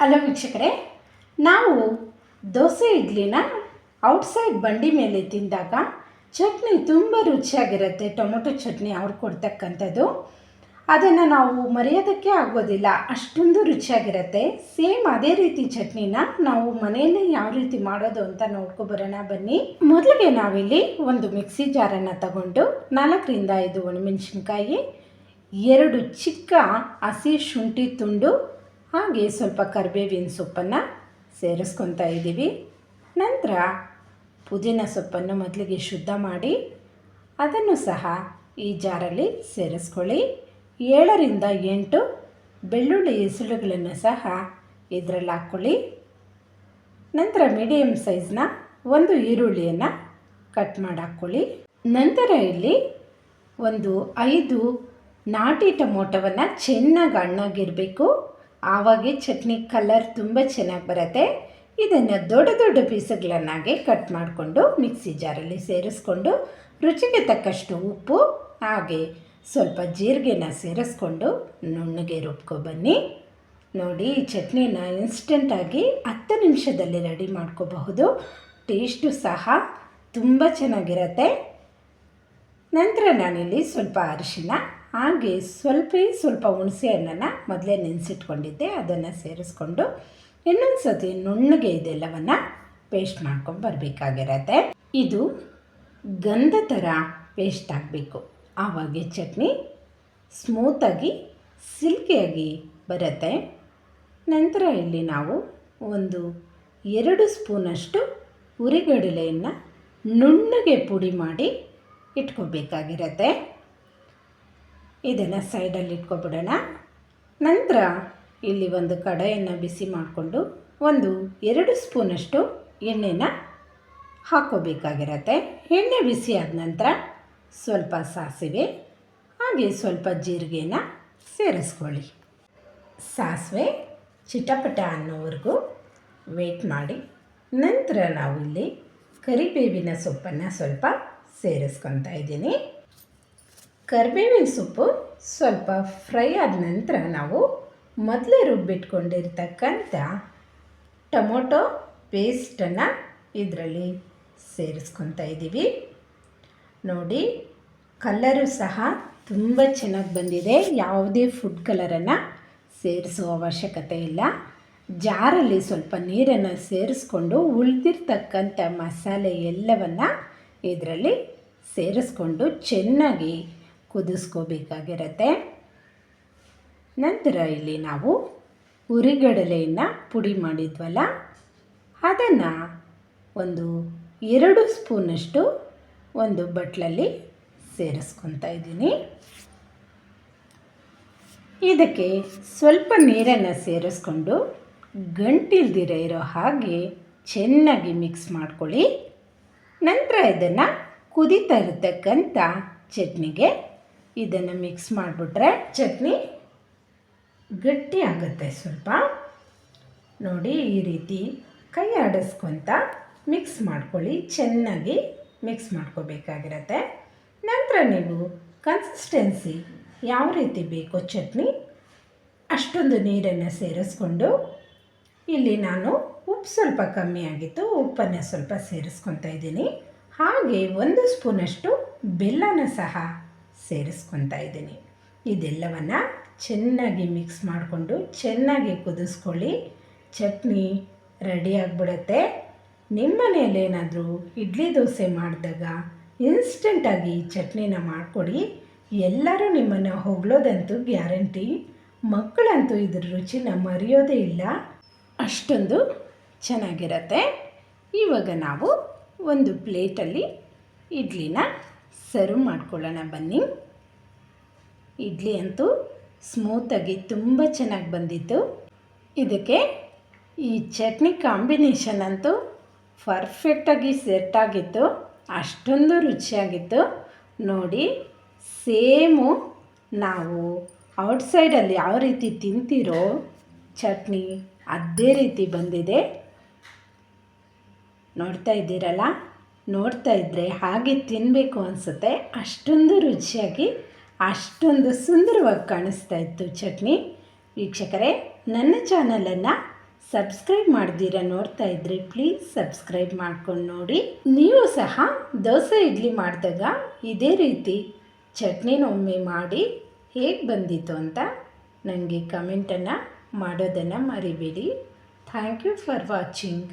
Hello ವೀಕ್ಷಕರೇ, ನಾವು dosa ಇಡ್ಲಿನ outside ಬಂಡಿ ಮೇಲೆ ತಿಂದಾಗ ಚಟ್ನಿ ತುಂಬ ರುಚಿಯಾಗಿರುತ್ತೆ, ಟೊಮೊಟೊ ಚಟ್ನಿ ಅವ್ರು ಕೊಡ್ತಕ್ಕಂಥದ್ದು. ಅದನ್ನು ನಾವು ಮರೆಯೋದಕ್ಕೆ ಆಗೋದಿಲ್ಲ, ಅಷ್ಟೊಂದು ರುಚಿಯಾಗಿರುತ್ತೆ. ಸೇಮ್ ಅದೇ ರೀತಿ ಚಟ್ನಿನ ನಾವು ಮನೆಯಲ್ಲೇ ಯಾವ ರೀತಿ ಮಾಡೋದು ಅಂತ ನೋಡ್ಕೊಬರೋಣ, ಬನ್ನಿ. ಮೊದಲಿಗೆ ನಾವಿಲ್ಲಿ ಒಂದು ಮಿಕ್ಸಿ ಜಾರನ್ನು ತಗೊಂಡು ನಾಲ್ಕರಿಂದ ಐದು ಒಣಮೆಣಸಿನ್ಕಾಯಿ, ಎರಡು ಚಿಕ್ಕ ಹಸಿ ಶುಂಠಿ ತುಂಡು ಹಾಗೆ ಸ್ವಲ್ಪ ಕರಿಬೇವಿನ ಸೊಪ್ಪನ್ನು ಸೇರಿಸ್ಕೊತಾ ಇದ್ದೀವಿ. ನಂತರ ಪುದೀನ ಸೊಪ್ಪನ್ನು ಮೊದಲಿಗೆ ಶುದ್ಧ ಮಾಡಿ ಅದನ್ನು ಸಹ ಈ ಜಾರಲ್ಲಿ ಸೇರಿಸ್ಕೊಳ್ಳಿ. ಏಳರಿಂದ ಎಂಟು ಬೆಳ್ಳುಳ್ಳಿ ಹೆಸಳುಗಳನ್ನು ಸಹ ಇದರಲ್ಲಿ ಹಾಕ್ಕೊಳ್ಳಿ. ನಂತರ ಮೀಡಿಯಮ್ ಸೈಜ್ನ ಒಂದು ಈರುಳ್ಳಿಯನ್ನು ಕಟ್ ಮಾಡಿ ಹಾಕ್ಕೊಳ್ಳಿ ನಂತರ ಇಲ್ಲಿ ಒಂದು ಐದು ನಾಟಿ ಟೊಮೊಟೊವನ್ನು ಚೆನ್ನಾಗಿ ಹಣ್ಣಾಗಿರಬೇಕು. ಆವಾಗೆ ಚಟ್ನಿ ಕಲರ್ ತುಂಬ ಚೆನ್ನಾಗಿ ಬರುತ್ತೆ. ಇದನ್ನು ದೊಡ್ಡ ದೊಡ್ಡ ಪೀಸುಗಳನ್ನಾಗಿ ಕಟ್ ಮಾಡಿಕೊಂಡು ಮಿಕ್ಸಿ ಜಾರಲ್ಲಿ ಸೇರಿಸ್ಕೊಂಡು ರುಚಿಗೆ ತಕ್ಕಷ್ಟು ಉಪ್ಪು, ಹಾಗೆ ಸ್ವಲ್ಪ ಜೀರಿಗೆನ ಸೇರಿಸ್ಕೊಂಡು ನುಣ್ಣಗೆ ರುಬ್ಕೊಬನ್ನಿ ನೋಡಿ, ಈ ಚಟ್ನಿನ ಇನ್ಸ್ಟೆಂಟಾಗಿ ಹತ್ತು ನಿಮಿಷದಲ್ಲಿ ರೆಡಿ ಮಾಡ್ಕೋಬಹುದು. ಟೇಸ್ಟು ಸಹ ತುಂಬ ಚೆನ್ನಾಗಿರುತ್ತೆ. ನಂತರ ನಾನಿಲ್ಲಿ ಸ್ವಲ್ಪ ಅರಿಶಿನ ಹಾಗೆ ಸ್ವಲ್ಪ ಸ್ವಲ್ಪ ಹುಣಸೆ ಹಣ್ಣನ್ನು ಮೊದಲೇ ನೆನೆಸಿಟ್ಕೊಂಡಿದ್ದೆ, ಅದನ್ನು ಸೇರಿಸ್ಕೊಂಡು ಇನ್ನೊಂದು ಸತಿ ನುಣ್ಣಗೆ ಇದೆಲ್ಲವನ್ನು ಪೇಸ್ಟ್ ಮಾಡ್ಕೊಂಡು ಬರಬೇಕಾಗಿರತ್ತೆ. ಇದು ಗಂಧ ಥರ ಪೇಸ್ಟ್ ಆಗಬೇಕು. ಆವಾಗೆ ಚಟ್ನಿ ಸ್ಮೂತಾಗಿ ಸಿಲ್ಕಿಯಾಗಿ ಬರುತ್ತೆ. ನಂತರ ಇಲ್ಲಿ ನಾವು ಒಂದು ಎರಡು ಸ್ಪೂನಷ್ಟು ಉರಿಗಡಲೆಯನ್ನು ನುಣ್ಣಗೆ ಪುಡಿ ಮಾಡಿ ಇಟ್ಕೋಬೇಕಾಗಿರತ್ತೆ. ಇದನ್ನು ಸೈಡಲ್ಲಿ ಇಟ್ಕೊಬಿಡೋಣ. ನಂತರ ಇಲ್ಲಿ ಒಂದು ಕಡಾಯನ್ನು ಬಿಸಿ ಮಾಡಿಕೊಂಡು ಒಂದು ಎರಡು ಸ್ಪೂನಷ್ಟು ಎಣ್ಣೆನ ಹಾಕೋಬೇಕಾಗಿರತ್ತೆ ಎಣ್ಣೆ ಬಿಸಿ ಆದ ನಂತರ ಸ್ವಲ್ಪ ಸಾಸಿವೆ, ಹಾಗೆ ಸ್ವಲ್ಪ ಜೀರಿಗೆನ ಸೇರಿಸ್ಕೊಳ್ಳಿ. ಸಾಸಿವೆ ಚಿಟಪಟ ಅನ್ನೋವರೆಗೂ ವೇಟ್ ಮಾಡಿ. ನಂತರ ನಾವು ಇಲ್ಲಿ ಕರಿಬೇವಿನ ಸೊಪ್ಪನ್ನು ಸ್ವಲ್ಪ ಸೇರಿಸ್ಕೊತಾ ಇದ್ದೀನಿ. ಕರಿಬೇವಿನ ಸೊಪ್ಪು ಸ್ವಲ್ಪ ಫ್ರೈ ಆದ ನಂತರ ನಾವು ಮೊದಲೇ ರುಬ್ಬಿಟ್ಕೊಂಡಿರ್ತಕ್ಕಂಥ ಟೊಮೊಟೊ ಪೇಸ್ಟನ್ನು ಇದರಲ್ಲಿ ಸೇರಿಸ್ಕೊತಾ ಇದ್ದೀವಿ. ನೋಡಿ ಕಲ್ಲರು ಸಹ ತುಂಬ ಚೆನ್ನಾಗಿ ಬಂದಿದೆ. ಯಾವುದೇ ಫುಡ್ ಕಲರನ್ನು ಸೇರಿಸುವ ಅವಶ್ಯಕತೆ ಇಲ್ಲ. ಜಾರಲ್ಲಿ ಸ್ವಲ್ಪ ನೀರನ್ನು ಸೇರಿಸ್ಕೊಂಡು ಉಳಿದಿರ್ತಕ್ಕಂಥ ಮಸಾಲೆ ಎಲ್ಲವನ್ನು ಇದರಲ್ಲಿ ಸೇರಿಸ್ಕೊಂಡು ಚೆನ್ನಾಗಿ ಕುದಿಸ್ಕೋಬೇಕಾಗಿರತ್ತೆ. ನಂತರ ಇಲ್ಲಿ ನಾವು ಉರಿಗಡಲೆಯನ್ನು ಪುಡಿ ಮಾಡಿದ್ವಲ್ಲ, ಅದನ್ನು ಒಂದು ಎರಡು ಸ್ಪೂನಷ್ಟು ಒಂದು ಬಟ್ಲಲ್ಲಿ ಸೇರಿಸ್ಕೊತಾ ಇದ್ದೀನಿ. ಇದಕ್ಕೆ ಸ್ವಲ್ಪ ನೀರನ್ನು ಸೇರಿಸ್ಕೊಂಡು ಗಂಟಿಲ್ದಿರ ಇರೋ ಹಾಗೆ ಚೆನ್ನಾಗಿ ಮಿಕ್ಸ್ ಮಾಡ್ಕೊಳ್ಳಿ. ನಂತರ ಇದನ್ನು ಕುದಿತಾ ಇರತಕ್ಕಂಥ ಚಟ್ನಿಗೆ ಇದನ್ನು ಮಿಕ್ಸ್ ಮಾಡಿಬಿಟ್ರೆ ಚಟ್ನಿ ಗಟ್ಟಿ ಆಗುತ್ತೆ ಸ್ವಲ್ಪ. ನೋಡಿ ಈ ರೀತಿ ಕೈ ಆಡಿಸ್ಕೊತ ಮಿಕ್ಸ್ ಮಾಡ್ಕೊಳ್ಳಿ, ಚೆನ್ನಾಗಿ ಮಿಕ್ಸ್ ಮಾಡ್ಕೋಬೇಕಾಗಿರತ್ತೆ. ನಂತರ ನೀವು ಕನ್ಸಿಸ್ಟೆನ್ಸಿ ಯಾವ ರೀತಿ ಬೇಕೋ ಚಟ್ನಿ ಅಷ್ಟೊಂದು ನೀರನ್ನು ಸೇರಿಸ್ಕೊಂಡು ಇಲ್ಲಿ ನಾನು ಉಪ್ಪು ಸ್ವಲ್ಪ ಕಮ್ಮಿ ಆಗಿತ್ತು, ಉಪ್ಪನ್ನು ಸ್ವಲ್ಪ ಸೇರಿಸ್ಕೊತಾ ಇದ್ದೀನಿ. ಹಾಗೆ ಒಂದು ಸ್ಪೂನಷ್ಟು ಬೆಲ್ಲನ ಸಹ ಸೇರಿಸ್ಕೊತಾ ಇದ್ದೀನಿ. ಇದೆಲ್ಲವನ್ನು ಚೆನ್ನಾಗಿ ಮಿಕ್ಸ್ ಮಾಡಿಕೊಂಡು ಚೆನ್ನಾಗಿ ಕುದಿಸ್ಕೊಳ್ಳಿ. ಚಟ್ನಿ ರೆಡಿ ಆಗಿಬಿಡುತ್ತೆ. ನಿಮ್ಮ ಇಡ್ಲಿ ದೋಸೆ ಮಾಡಿದಾಗ ಇನ್ಸ್ಟೆಂಟಾಗಿ ಚಟ್ನಿನ ಮಾಡಿಕೊಡಿ. ಎಲ್ಲರೂ ನಿಮ್ಮನ್ನು ಹೊಗಳೋದಂತೂ ಗ್ಯಾರಂಟಿ. ಮಕ್ಕಳಂತೂ ಇದ್ರ ರುಚಿನ ಮರೆಯೋದೇ ಇಲ್ಲ. ಅಷ್ಟೊಂದು ಚೆನ್ನಾಗಿರತ್ತೆ. ಇವಾಗ ನಾವು ಒಂದು ಪ್ಲೇಟಲ್ಲಿ ಇಡ್ಲಿನ ಸರ್ವ್ ಮಾಡ್ಕೊಳ್ಳೋಣ ಬನ್ನಿ. ಇಡ್ಲಿ ಅಂತೂ ಸ್ಮೂತಾಗಿ ತುಂಬ ಚೆನ್ನಾಗಿ ಬಂದಿತ್ತು. ಇದಕ್ಕೆ ಈ ಚಟ್ನಿ ಕಾಂಬಿನೇಷನ್ ಅಂತೂ ಪರ್ಫೆಕ್ಟಾಗಿ ಸೆಟ್ ಆಗಿತ್ತು. ಅಷ್ಟೊಂದು ರುಚಿಯಾಗಿತ್ತು. ನೋಡಿ, ಸೇಮು ನಾವು ಔಟ್ಸೈಡಲ್ಲಿ ಯಾವ ರೀತಿ ತಿಂತೀರೋ ಚಟ್ನಿ ಅದೇ ರೀತಿ ಬಂದಿದೆ. ನೋಡ್ತಾ ಇದ್ದೀರಲ್ಲ? ನೋಡ್ತಾ ಇದ್ದರೆ ಹಾಗೆ ತಿನ್ನಬೇಕು ಅನಿಸುತ್ತೆ. ಅಷ್ಟೊಂದು ರುಚಿಯಾಗಿ, ಅಷ್ಟೊಂದು ಸುಂದರವಾಗಿ ಕಾಣಿಸ್ತಾ ಇತ್ತು ಚಟ್ನಿ. ವೀಕ್ಷಕರೇ, ನನ್ನ ಚಾನಲನ್ನು ಸಬ್ಸ್ಕ್ರೈಬ್ ಮಾಡ್ದಿರ ನೋಡ್ತಾ ಇದ್ರೆ ಪ್ಲೀಸ್ ಸಬ್ಸ್ಕ್ರೈಬ್ ಮಾಡ್ಕೊಂಡು ನೋಡಿ. ನೀವು ಸಹ ದೋಸೆ ಇಡ್ಲಿ ಮಾಡಿದಾಗ ಇದೇ ರೀತಿ ಚಟ್ನಿನ ಒಮ್ಮೆ ಮಾಡಿ ಹೇಗೆ ಬಂದಿತ್ತು ಅಂತ ನನಗೆ ಕಮೆಂಟನ್ನು ಮಾಡೋದನ್ನು ಮರಿಬೇಡಿ. Thank you for watching.